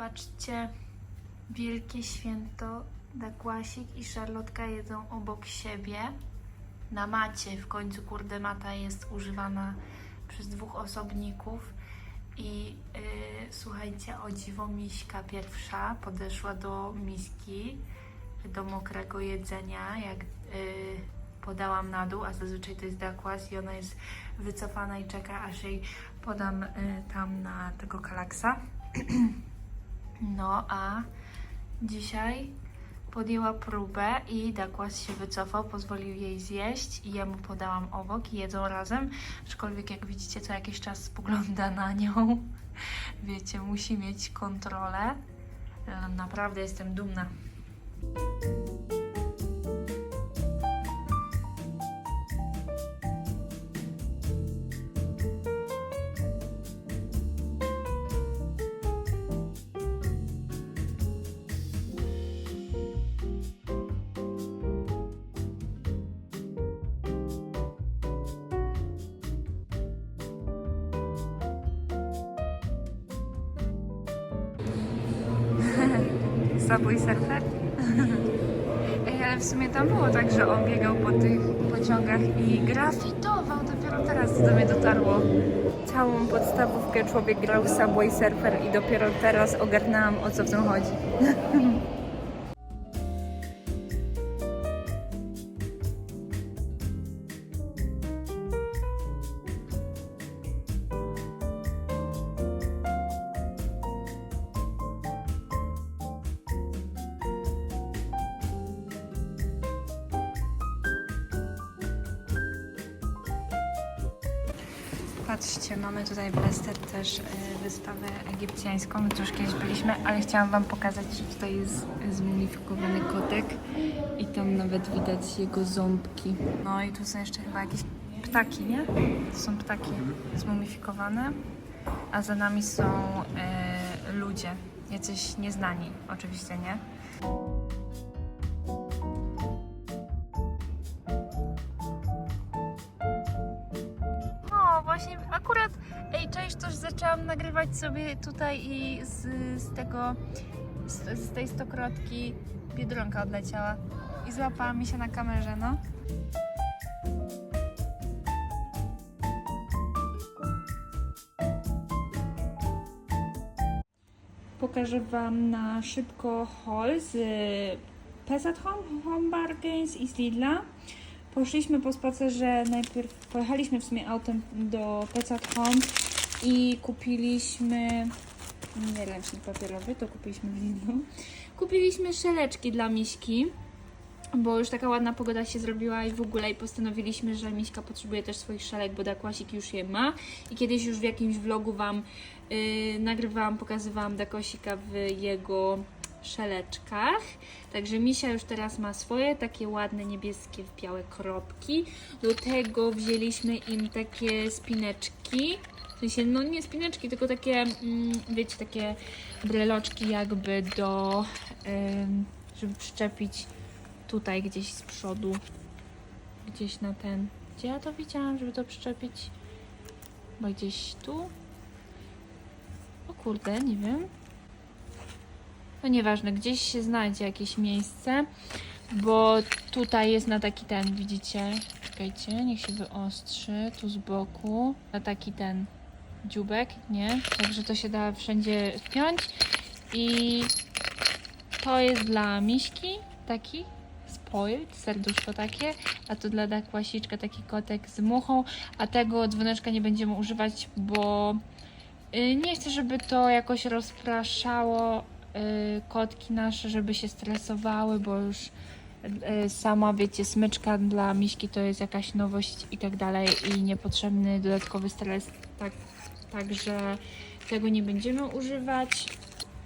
Patrzcie, wielkie święto Dakłasik i Szarlotka jedzą obok siebie na macie. W końcu, kurde, mata jest używana przez dwóch osobników. I yy, słuchajcie, o dziwo miśka pierwsza podeszła do miski, do mokrego jedzenia, jak yy, podałam na dół, a zazwyczaj to jest dakłas i ona jest wycofana i czeka, aż jej podam yy, tam na tego kalaksa. No a dzisiaj podjęła próbę i Dakłas się wycofał, pozwolił jej zjeść i ja mu podałam obok i jedzą razem. Aczkolwiek jak widzicie, co jakiś czas spogląda na nią. Wiecie, musi mieć kontrolę. E, Naprawdę jestem dumna. Subway Surfer. Ej, ale w sumie tam było tak, że on biegał po tych pociągach i grafitował. Dopiero teraz do mnie dotarło. Całą podstawówkę człowiek grał w Subway Surfer i dopiero teraz ogarnęłam o co w tym chodzi. Patrzcie, mamy tutaj w Leicester też y, wystawę egipcjańską. My już kiedyś byliśmy, ale chciałam Wam pokazać, że tutaj jest zmumifikowany kotek i tam nawet widać jego ząbki. No i tu są jeszcze chyba jakieś ptaki, nie? To są ptaki zmumifikowane, a za nami są y, ludzie, jacyś nieznani, oczywiście, nie? Sobie tutaj i z, z tego, z, z tej stokrotki biedronka odleciała i złapała mi się na kamerze, no. Pokażę Wam na szybko haul z Pets at Home, Home Bargains i z Lidla. Poszliśmy po spacerze, najpierw pojechaliśmy w sumie autem do Pets at Home i kupiliśmy, nie ręcznik papierowy, to kupiliśmy w Lidlu. Kupiliśmy szeleczki dla Miśki, bo już taka ładna pogoda się zrobiła i w ogóle i postanowiliśmy, że Miśka potrzebuje też swoich szelek, bo Dakłasik już je ma i kiedyś już w jakimś vlogu Wam yy, nagrywałam, pokazywałam Dakosika w jego szeleczkach. Także Misia już teraz ma swoje takie ładne niebieskie w białe kropki. Do tego wzięliśmy im takie spineczki. W sensie, no nie spineczki, tylko takie, mm, wiecie, takie breloczki jakby do, żeby przyczepić tutaj gdzieś z przodu. Gdzieś na ten. Gdzie ja to widziałam, żeby to przyczepić? Chyba gdzieś tu? O kurde, nie wiem. No nieważne, gdzieś się znajdzie jakieś miejsce, bo tutaj jest na taki ten, widzicie? Czekajcie, niech się wyostrzy, tu z boku, na taki ten dziubek, nie? Także to się da wszędzie wpiąć. I to jest dla miśki, taki spoiled, serduszko takie, a to dla dakłasiczka taki kotek z muchą, a tego dzwoneczka nie będziemy używać, bo y, nie chcę, żeby to jakoś rozpraszało y, kotki nasze, żeby się stresowały, bo już y, sama, wiecie, smyczka dla miśki to jest jakaś nowość i tak dalej i niepotrzebny dodatkowy stres, tak, także tego nie będziemy używać.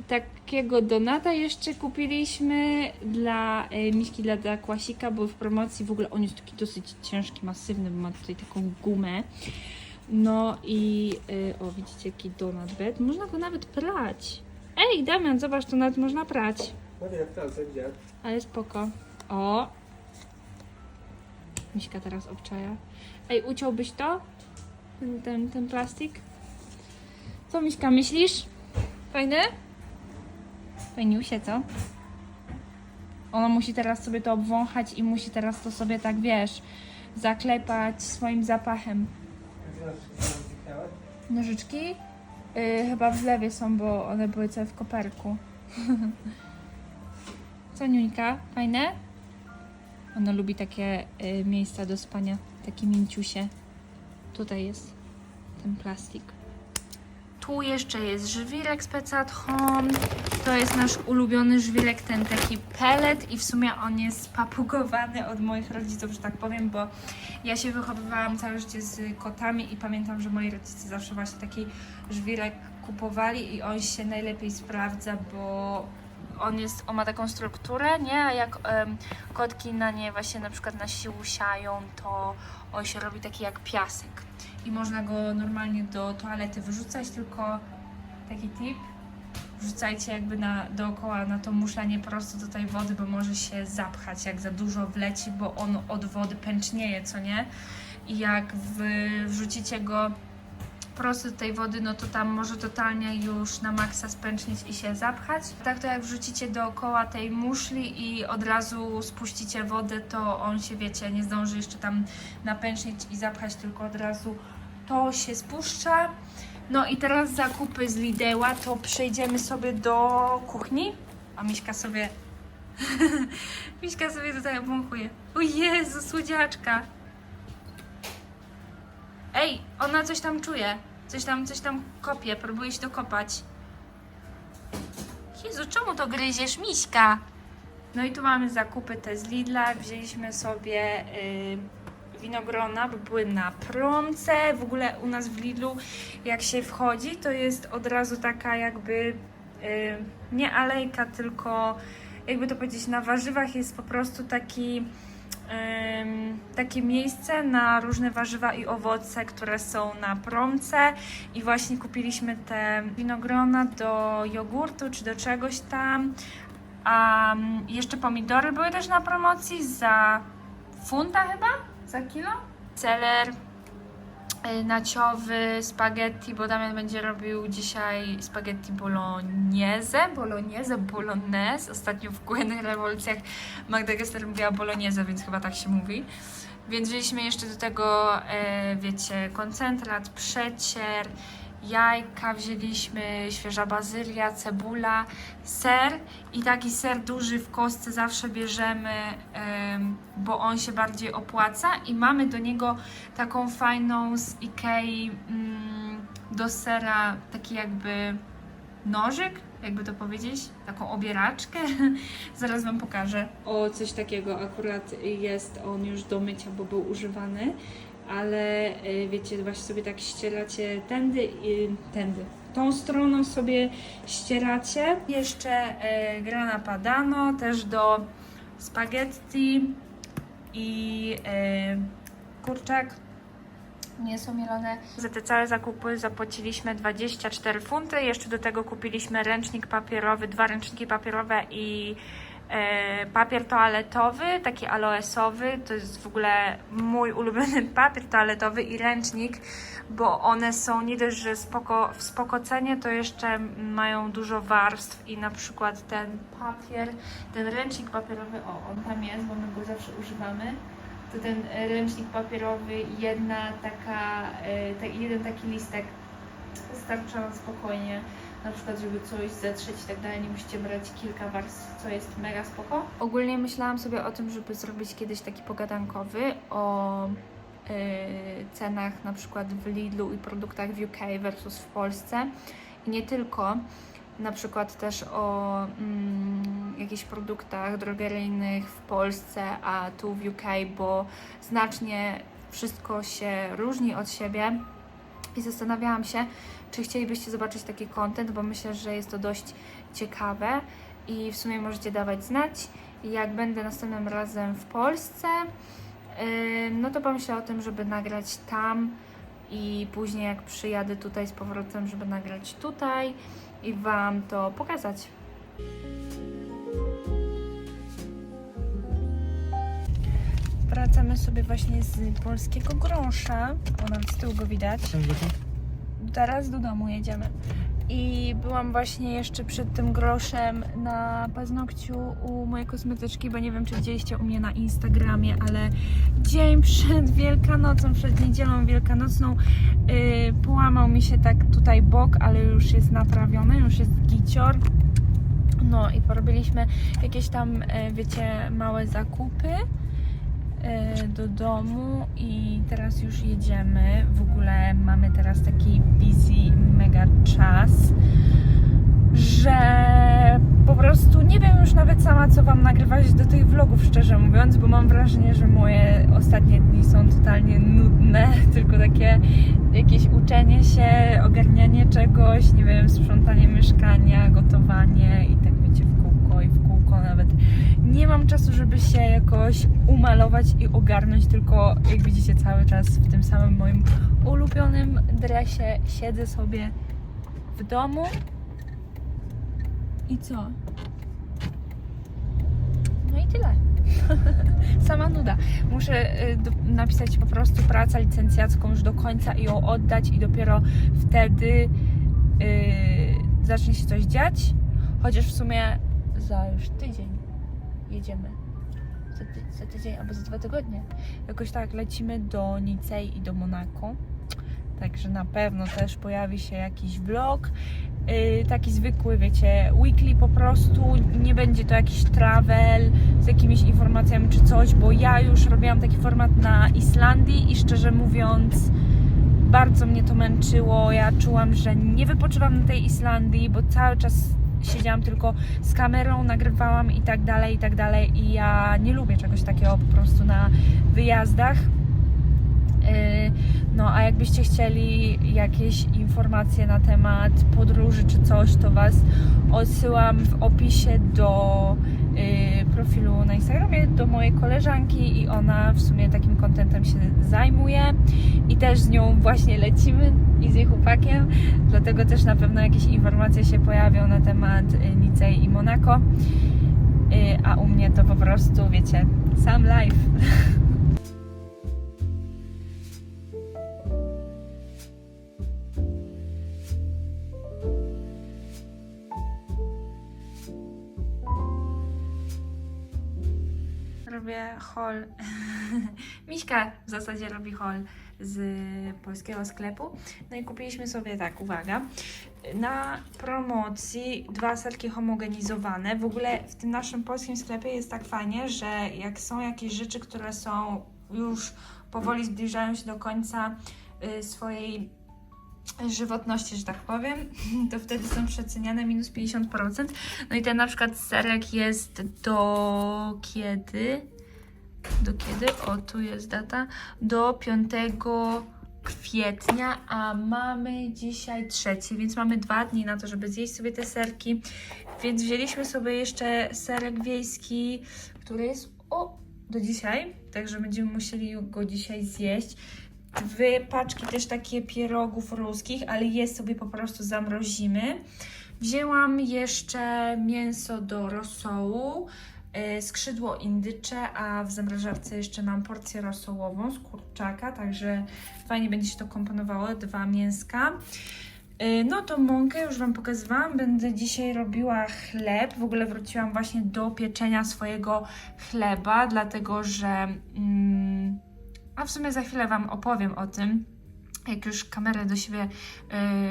Takiego donata jeszcze kupiliśmy dla y, miśki dla Dakłasika, bo w promocji w ogóle on jest taki dosyć ciężki, masywny, bo ma tutaj taką gumę. No i y, o, widzicie jaki donut bed. Można go nawet prać. Ej, Damian, zobacz, to nawet można prać. Ale spoko. O! Miśka teraz obczaja. Ej, uciąłbyś to? Ten, ten, ten plastik? Co, Miśka, myślisz? Fajne? Fajniusie, co? Ona musi teraz sobie to obwąchać i musi teraz to sobie tak, wiesz, zaklepać swoim zapachem. Nożyczki? Yy, chyba w zlewie są, bo one były całe w koperku. Co Niuńka? Fajne? Ona lubi takie y, miejsca do spania, takie mięciusie. Tutaj jest ten plastik. Tu jeszcze jest żwirek z Pets at Home. To jest nasz ulubiony żwirek, ten taki pellet i w sumie on jest papugowany od moich rodziców, że tak powiem, bo ja się wychowywałam całe życie z kotami i pamiętam, że moi rodzice zawsze właśnie taki żwirek kupowali i on się najlepiej sprawdza, bo on jest, on ma taką strukturę, nie? A jak kotki na nie właśnie na przykład na siłę siają, to on się robi taki jak piasek i można go normalnie do toalety wyrzucać, tylko taki tip, wrzucajcie jakby na, dookoła na to muszlenie prosto do tej wody, bo może się zapchać, jak za dużo wleci, bo on od wody pęcznieje, co nie? I jak wrzucicie go prosto do tej wody, no to tam może totalnie już na maksa spęcznieć i się zapchać. Tak to jak wrzucicie dookoła tej muszli i od razu spuścicie wodę, to on się, wiecie, nie zdąży jeszcze tam napęcznieć i zapchać, tylko od razu to się spuszcza. No i teraz zakupy z Lidła, to przejdziemy sobie do kuchni. A Miśka sobie... Miśka sobie tutaj obwąchuje. O Jezu, słodziaczka. Ej, ona coś tam czuje. Coś tam, coś tam kopie, próbuje się dokopać. Jezu, czemu to gryziesz, Miśka? No i tu mamy zakupy te z Lidla. Wzięliśmy sobie y, winogrona, bo były na promce. W ogóle u nas w Lidlu, jak się wchodzi, to jest od razu taka jakby y, nie alejka, tylko jakby to powiedzieć, na warzywach jest po prostu taki takie miejsce na różne warzywa i owoce, które są na promce i właśnie kupiliśmy te winogrona do jogurtu czy do czegoś tam. A mm, jeszcze pomidory były też na promocji za funta chyba? Za kilo? Celer naciowy, spaghetti, bo Damian będzie robił dzisiaj spaghetti bolognese, bolognese, bolognese. Ostatnio w Kuchennych Rewolucjach Magda Gessler mówiła bolognese, więc chyba tak się mówi. Więc wzięliśmy jeszcze do tego, e, wiecie, koncentrat, przecier, jajka wzięliśmy, świeża bazylia, cebula, ser i taki ser duży w kostce zawsze bierzemy, em, bo on się bardziej opłaca i mamy do niego taką fajną z Ikei mm, do sera taki jakby nożyk, jakby to powiedzieć, taką obieraczkę. Zaraz Wam pokażę. O, coś takiego akurat jest on już do mycia, bo był używany, ale y, wiecie, właśnie sobie tak ścieracie tędy i tędy. Tą stroną sobie ścieracie. Jeszcze y, grana padano też do spaghetti i y, kurczak nie są mielone. Za te całe zakupy zapłaciliśmy 24 funty. Jeszcze do tego kupiliśmy ręcznik papierowy, dwa ręczniki papierowe i papier toaletowy, taki aloesowy. To jest w ogóle mój ulubiony papier toaletowy i ręcznik, bo one są nie dość, że spoko, w spoko cenie, to jeszcze mają dużo warstw i na przykład ten papier, ten ręcznik papierowy, o on tam jest, bo my go zawsze używamy to ten e, ręcznik papierowy, jedna taka, e, jeden taki listek starcza spokojnie, na przykład żeby coś zetrzeć i tak dalej, nie musicie brać kilka warstw, co jest mega spoko. Ogólnie myślałam sobie o tym, żeby zrobić kiedyś taki pogadankowy o e, cenach na przykład w Lidlu i produktach w UK versus w Polsce i nie tylko, na przykład też o mm, jakichś produktach drogeryjnych w Polsce, a tu w UK, bo znacznie wszystko się różni od siebie. I zastanawiałam się, czy chcielibyście zobaczyć taki content, bo myślę, że jest to dość ciekawe i w sumie możecie dawać znać. Jak będę następnym razem w Polsce, no to pomyślę o tym, żeby nagrać tam i później jak przyjadę tutaj z powrotem, żeby nagrać tutaj i Wam to pokazać. Wracamy sobie właśnie z polskiego grąsza. O, nawet z tyłu go widać. Teraz do domu jedziemy. I byłam właśnie jeszcze przed tym groszem na paznokciu u mojej kosmetyczki, bo nie wiem, czy widzieliście u mnie na Instagramie, ale dzień przed Wielkanocą, przed niedzielą wielkanocną yy, połamał mi się tak tutaj bok, ale już jest naprawiony, już jest gicior. No i porobiliśmy jakieś tam, e, wiecie, małe zakupy do domu i teraz już jedziemy. W ogóle mamy teraz taki busy mega czas, że po prostu nie wiem już nawet sama, co Wam nagrywać do tych vlogów, szczerze mówiąc, bo mam wrażenie, że moje ostatnie dni są totalnie nudne, tylko takie jakieś uczenie się, ogarnianie czegoś, nie wiem, sprzątanie mieszkania, gotowanie i tak wiecie, w kółko i w kółko nawet. Nie mam czasu, żeby się jakoś umalować i ogarnąć, tylko jak widzicie cały czas w tym samym moim ulubionym dresie siedzę sobie w domu i co? No i tyle. Sama nuda. Muszę y, napisać po prostu pracę licencjacką już do końca i ją oddać i dopiero wtedy y, zacznie się coś dziać. Chociaż w sumie za już tydzień jedziemy. Za, ty, za tydzień albo za dwa tygodnie. Jakoś tak lecimy do Nicei i do Monako. Także na pewno też pojawi się jakiś vlog. Yy, taki zwykły, wiecie, weekly po prostu. Nie będzie to jakiś travel z jakimiś informacjami czy coś, bo ja już robiłam taki format na Islandii i szczerze mówiąc, bardzo mnie to męczyło. Ja czułam, że nie wypoczywam na tej Islandii, bo cały czas siedziałam tylko z kamerą, nagrywałam i tak dalej, i tak dalej. I ja nie lubię czegoś takiego po prostu na wyjazdach. Yy, No, a jakbyście chcieli jakieś informacje na temat podróży czy coś, to Was odsyłam w opisie do profilu na Instagramie do mojej koleżanki i ona w sumie takim kontentem się zajmuje i też z nią właśnie lecimy i z jej chłopakiem, dlatego też na pewno jakieś informacje się pojawią na temat yy, Nicei i Monako. Yy, A u mnie to po prostu, wiecie, sam live. robię haul. Miśka w zasadzie robi haul z polskiego sklepu. No i kupiliśmy sobie tak, uwaga, na promocji dwa serki homogenizowane. W ogóle w tym naszym polskim sklepie jest tak fajnie, że jak są jakieś rzeczy, które są już powoli zbliżają się do końca y, swojej żywotności, że tak powiem, to wtedy są przeceniane minus 50%. No i ten na przykład serek jest do kiedy? Do kiedy? O, tu jest data. Do 5 kwietnia, a mamy dzisiaj trzeci, więc mamy dwa dni na to, żeby zjeść sobie te serki. Więc wzięliśmy sobie jeszcze serek wiejski, który jest o, do dzisiaj, także będziemy musieli go dzisiaj zjeść dwie paczki też takie pierogów ruskich, ale je sobie po prostu zamrozimy. Wzięłam jeszcze mięso do rosołu, skrzydło indycze, a w zamrażarce jeszcze mam porcję rosołową z kurczaka, także fajnie będzie się to komponowało, dwa mięska. E, No to mąkę już Wam pokazywałam, będę dzisiaj robiła chleb, w ogóle wróciłam właśnie do pieczenia swojego chleba, dlatego że... Mm, a w sumie za chwilę Wam opowiem o tym, jak już kamerę do siebie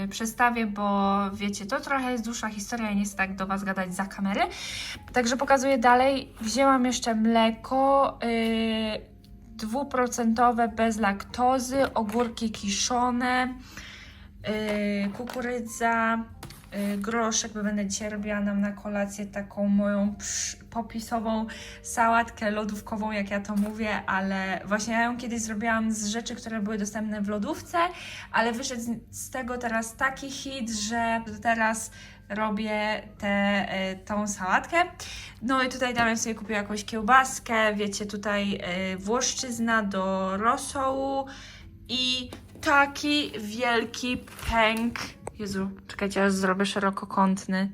yy, przestawię, bo wiecie, to trochę jest dłuższa historia i nie chcę tak do Was gadać za kamery. Także pokazuję dalej. Wzięłam jeszcze mleko yy, dwuprocentowe bez laktozy, ogórki kiszone, yy, kukurydza, yy, groszek, bo będę dzisiaj nam na kolację taką moją popisową sałatkę lodówkową, jak ja to mówię, ale właśnie ja ją kiedyś zrobiłam z rzeczy, które były dostępne w lodówce, ale wyszedł z- tego teraz taki hit, że teraz robię tę e, tą sałatkę. No i tutaj Damian sobie kupił jakąś kiełbaskę, wiecie, tutaj e, włoszczyzna do rosołu i taki wielki pęk. Jezu, czekajcie, aż zrobię szerokokątny.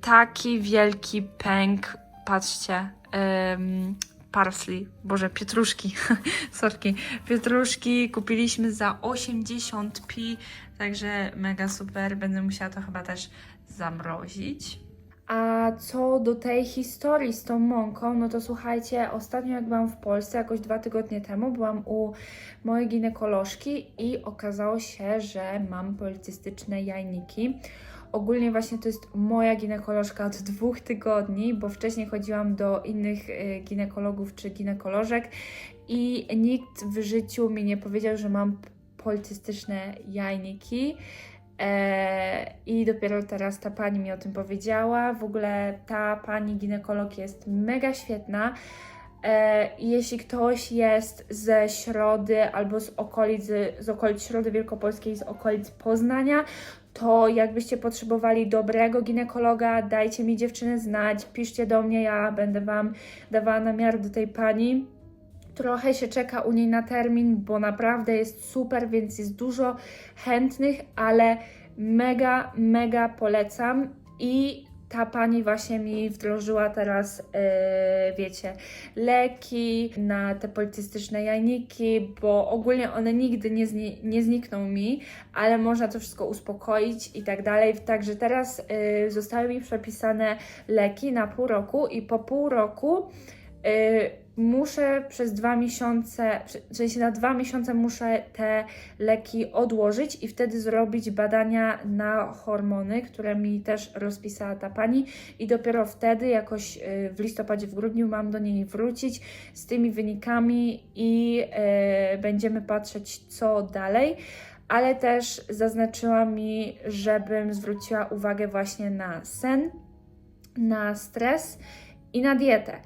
Taki wielki pęk, patrzcie, em, parsley, boże, pietruszki, sorki, pietruszki kupiliśmy za 80 pi Także mega super. Będę musiała to chyba też zamrozić. A co do tej historii z tą mąką, no to słuchajcie, ostatnio jak byłam w Polsce, jakoś dwa tygodnie temu, byłam u mojej ginekolożki i okazało się, że mam policystyczne jajniki. Ogólnie właśnie to jest moja ginekolożka od dwóch tygodni, bo wcześniej chodziłam do innych y, ginekologów czy ginekolożek i nikt w życiu mi nie powiedział, że mam policystyczne jajniki. E, I dopiero teraz ta pani mi o tym powiedziała. W ogóle ta pani ginekolog jest mega świetna. E, jeśli ktoś jest ze Środy albo z okolic, z okolic Środy Wielkopolskiej, z okolic Poznania, to jakbyście potrzebowali dobrego ginekologa, dajcie mi dziewczyny znać, piszcie do mnie, ja będę Wam dawała namiar do tej pani. Trochę się czeka u niej na termin, bo naprawdę jest super, więc jest dużo chętnych, ale mega, mega polecam i ta pani właśnie mi wdrożyła teraz, yy, wiecie, leki na te policystyczne jajniki, bo ogólnie one nigdy nie, zni- nie znikną mi, ale można to wszystko uspokoić i tak dalej. Także teraz yy, zostały mi przepisane leki na pół roku i po pół roku muszę przez dwa miesiące, w sensie na dwa miesiące muszę te leki odłożyć i wtedy zrobić badania na hormony, które mi też rozpisała ta pani i dopiero wtedy jakoś y, w listopadzie, w grudniu mam do niej wrócić z tymi wynikami i y, będziemy patrzeć co dalej. Ale też zaznaczyła mi, żebym zwróciła uwagę właśnie na sen, na stres i na dietę.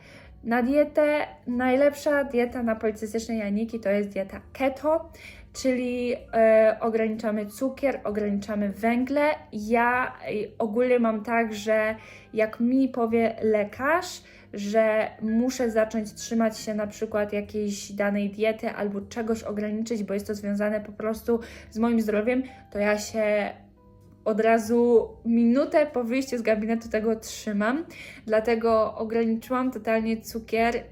Na dietę, najlepsza dieta na policystyczne jajniki to jest dieta keto, czyli e, ograniczamy cukier, ograniczamy węgle. Ja e, ogólnie mam tak, że jak mi powie lekarz, że muszę zacząć trzymać się na przykład jakiejś danej diety albo czegoś ograniczyć, bo jest to związane po prostu z moim zdrowiem, to ja się od razu minutę po wyjściu z gabinetu tego trzymam, dlatego ograniczyłam totalnie cukier. Yy,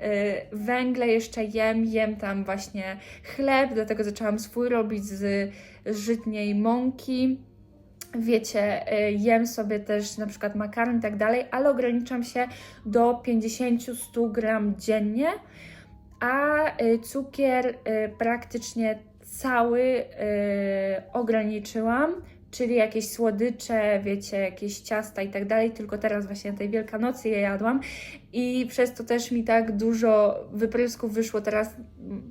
węgle jeszcze jem, jem tam właśnie chleb, dlatego zaczęłam swój robić z żytniej mąki. Wiecie, yy, jem sobie też na przykład makaron i tak dalej, ale ograniczam się do 50-100 gram dziennie, a yy, cukier praktycznie cały ograniczyłam czyli jakieś słodycze, wiecie, jakieś ciasta i tak dalej, tylko teraz właśnie na tej Wielkanocy je jadłam i przez to też mi tak dużo wyprysków wyszło. Teraz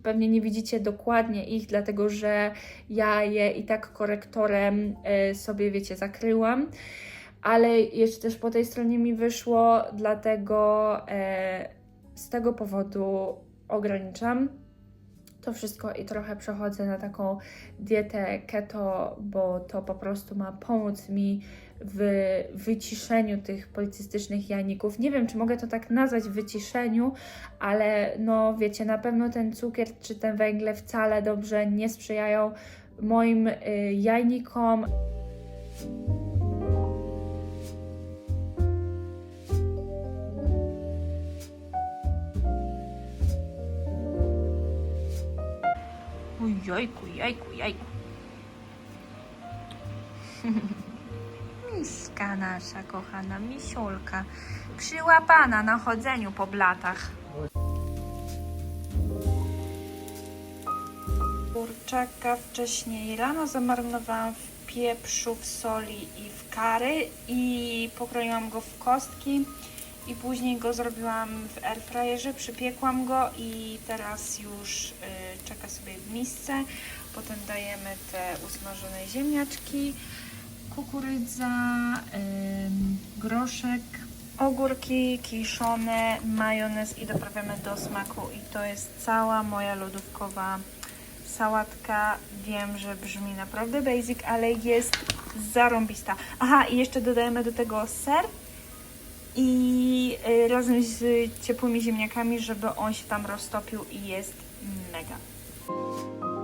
pewnie nie widzicie dokładnie ich, dlatego że ja je i tak korektorem y, sobie, wiecie, zakryłam. Ale jeszcze też po tej stronie mi wyszło, dlatego e, z tego powodu ograniczam to wszystko i trochę przechodzę na taką dietę keto, bo to po prostu ma pomóc mi w wyciszeniu tych policystycznych jajników. Nie wiem, czy mogę to tak nazwać wyciszeniu, ale no wiecie, na pewno ten cukier czy te węgle wcale dobrze nie sprzyjają moim y, jajnikom. Jojku, jajku, jajku. Miska nasza kochana, misiulka. Przyłapana na chodzeniu po blatach. Kurczaka wcześniej rano zamarnowałam w pieprzu, w soli i w kary i pokroiłam go w kostki i później go zrobiłam w airfryerze, przypiekłam go i teraz już y, czeka sobie w misce. Potem dajemy te usmażone ziemniaczki, kukurydza, groszek, ogórki kiszone, majonez i doprawiamy do smaku i to jest cała moja lodówkowa sałatka. Wiem, że brzmi naprawdę basic, ale jest zarąbista. Aha, i jeszcze dodajemy do tego ser i y, razem z ciepłymi ziemniakami, żeby on się tam roztopił i jest mega. あ!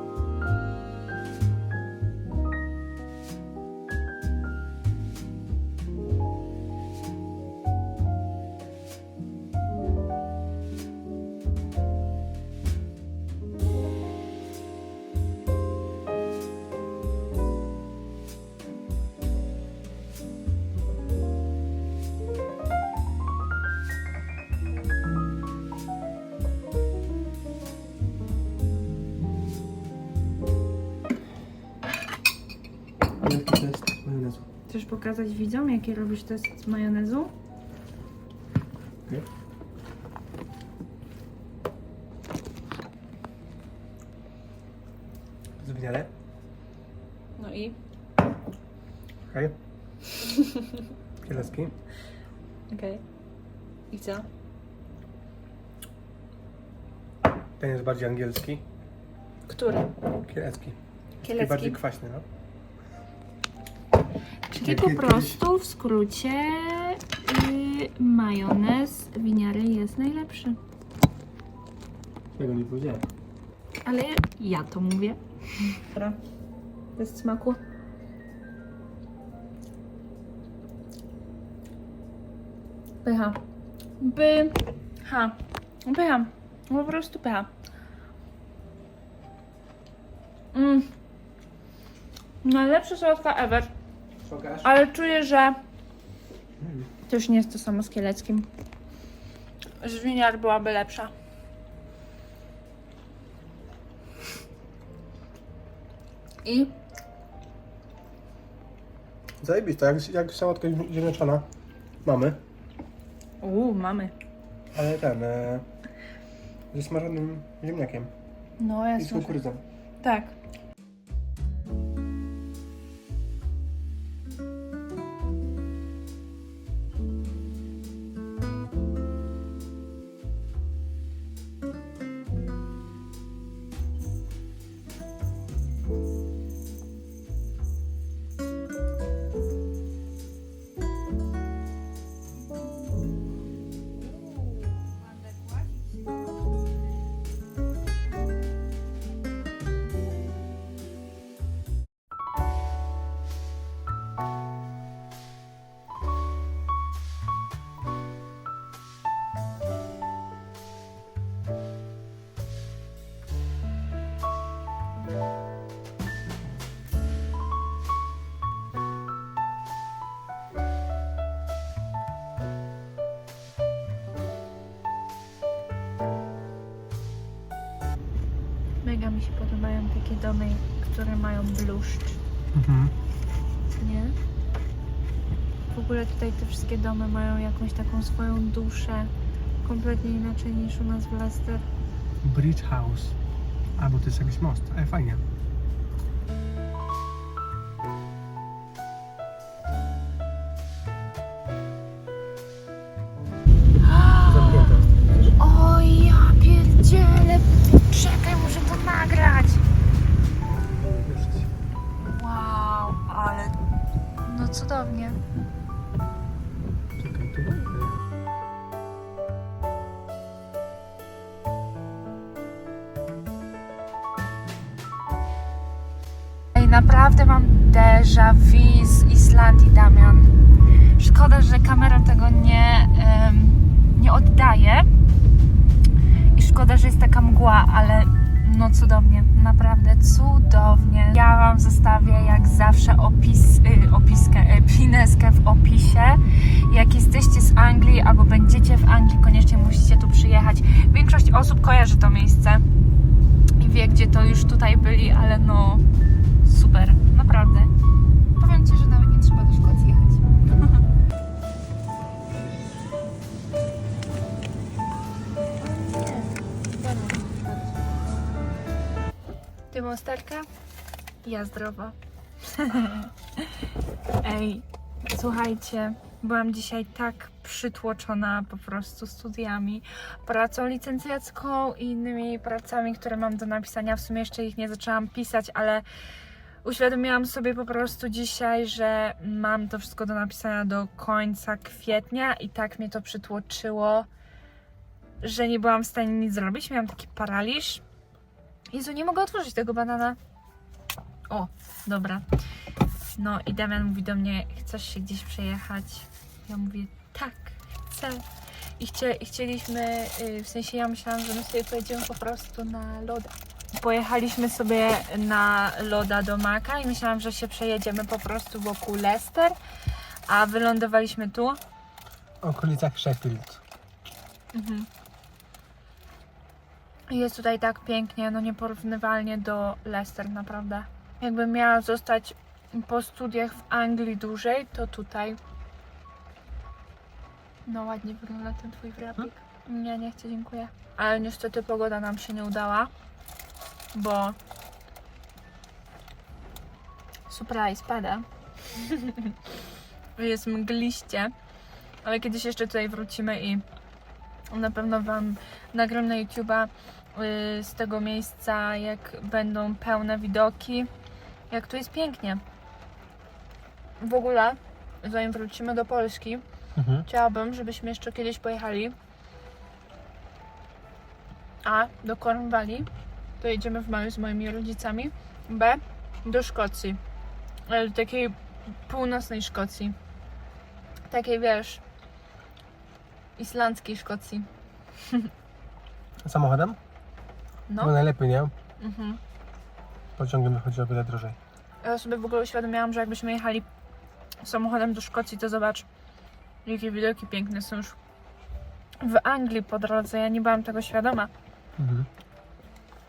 Pokazać widzom, jakie robisz test z majonezu? Nie? Zwiniale? No i? Okej. Kielecki. Okej. I co? Ten jest bardziej angielski. Który? Kielecki. Kielecki. Bardziej kwaśny, no. Czyli po prostu w skrócie yy, majonez winiary jest najlepszy. Tego nie powiedziałem. Ale ja to mówię. Dobra. Bez smaku. Pycha. Pycha. Pycha. Po prostu pycha. Mm. Najlepsza sałatka ever. Ale czuję, że to już nie jest to samo z kieleckim. Żwiniar byłaby lepsza. I Zajebista, jak, jak sałatka ziemniaczana. Mamy. Uuu, mamy. Ale ten, e, ze smażonym ziemniakiem No i z jasne. że- kukurydzą. Tak. Domy, które mają bluszcz, Mhm. nie? W ogóle tutaj te wszystkie domy mają jakąś taką swoją duszę. Kompletnie inaczej niż u nas w Leicester. Bridge House. Albo to jest jakiś most, ale fajnie. Zostawię jak zawsze opis, y, opiskę, y, pineskę w opisie. Jak jesteście z Anglii albo będziecie w Anglii, koniecznie musicie tu przyjechać. Większość osób kojarzy to miejsce i wie, gdzie to już tutaj byli, ale no super, naprawdę. Powiem Ci, że nawet nie trzeba do Szkocji jechać. Ty monsterka? Ja zdrowa. Ej, słuchajcie, byłam dzisiaj tak przytłoczona po prostu studiami, pracą licencjacką i innymi pracami, które mam do napisania. W sumie jeszcze ich nie zaczęłam pisać, ale uświadomiłam sobie po prostu dzisiaj, że mam to wszystko do napisania do końca kwietnia i tak mnie to przytłoczyło, że nie byłam w stanie nic zrobić. Miałam taki paraliż. Jezu, nie mogę otworzyć tego banana. O, dobra. No i Damian mówi do mnie, chcesz się gdzieś przejechać? Ja mówię, tak, chcę. I, chcie, i chcieliśmy, y, w sensie ja myślałam, że my sobie pojedziemy po prostu na loda. Pojechaliśmy sobie na loda do Maka i myślałam, że się przejedziemy po prostu wokół Leicester, a wylądowaliśmy tu. W okolicach Sheffield. Mhm. Jest tutaj tak pięknie, no nieporównywalnie do Leicester, naprawdę. Jakbym miała zostać po studiach w Anglii dłużej, to tutaj. No ładnie wygląda ten twój wrapik. Nie, nie chcę, dziękuję. Ale niestety pogoda nam się nie udała, bo surprise pada. Jest mgliście, ale kiedyś jeszcze tutaj wrócimy i na pewno Wam nagram na YouTube'a y, z tego miejsca, jak będą pełne widoki, jak tu jest pięknie. W ogóle, zanim wrócimy do Polski, Mhm. chciałabym, żebyśmy jeszcze kiedyś pojechali. A do Cornwalli, to jedziemy w maju z moimi rodzicami. B do Szkocji, do takiej północnej Szkocji. Takiej wiesz, islandzkiej Szkocji. Samochodem? No. No najlepiej, nie? Mhm. Pociągiem wychodzi o wiele drożej. Ja sobie w ogóle uświadomiłam, że jakbyśmy jechali samochodem do Szkocji, to zobacz, jakie widoki piękne są już w Anglii po drodze. Ja nie byłam tego świadoma. Mhm.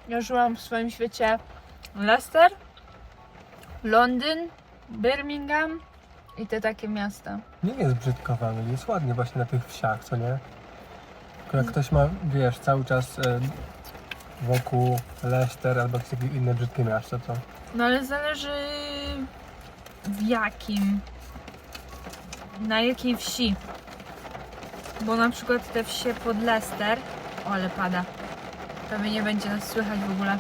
Ja żyłam w swoim świecie Leicester, Londyn, Birmingham i te takie miasta. Nie jest brzydko w Anglii, jest ładnie właśnie na tych wsiach, co nie? Tylko jak ktoś ma, wiesz, cały czas wokół Leicester albo jakieś takie inne brzydkie miasto, to No ale zależy w jakim, na jakiej wsi. Bo na przykład te wsie pod Leicester, o ale pada, pewnie nie będzie nas słychać w ogóle.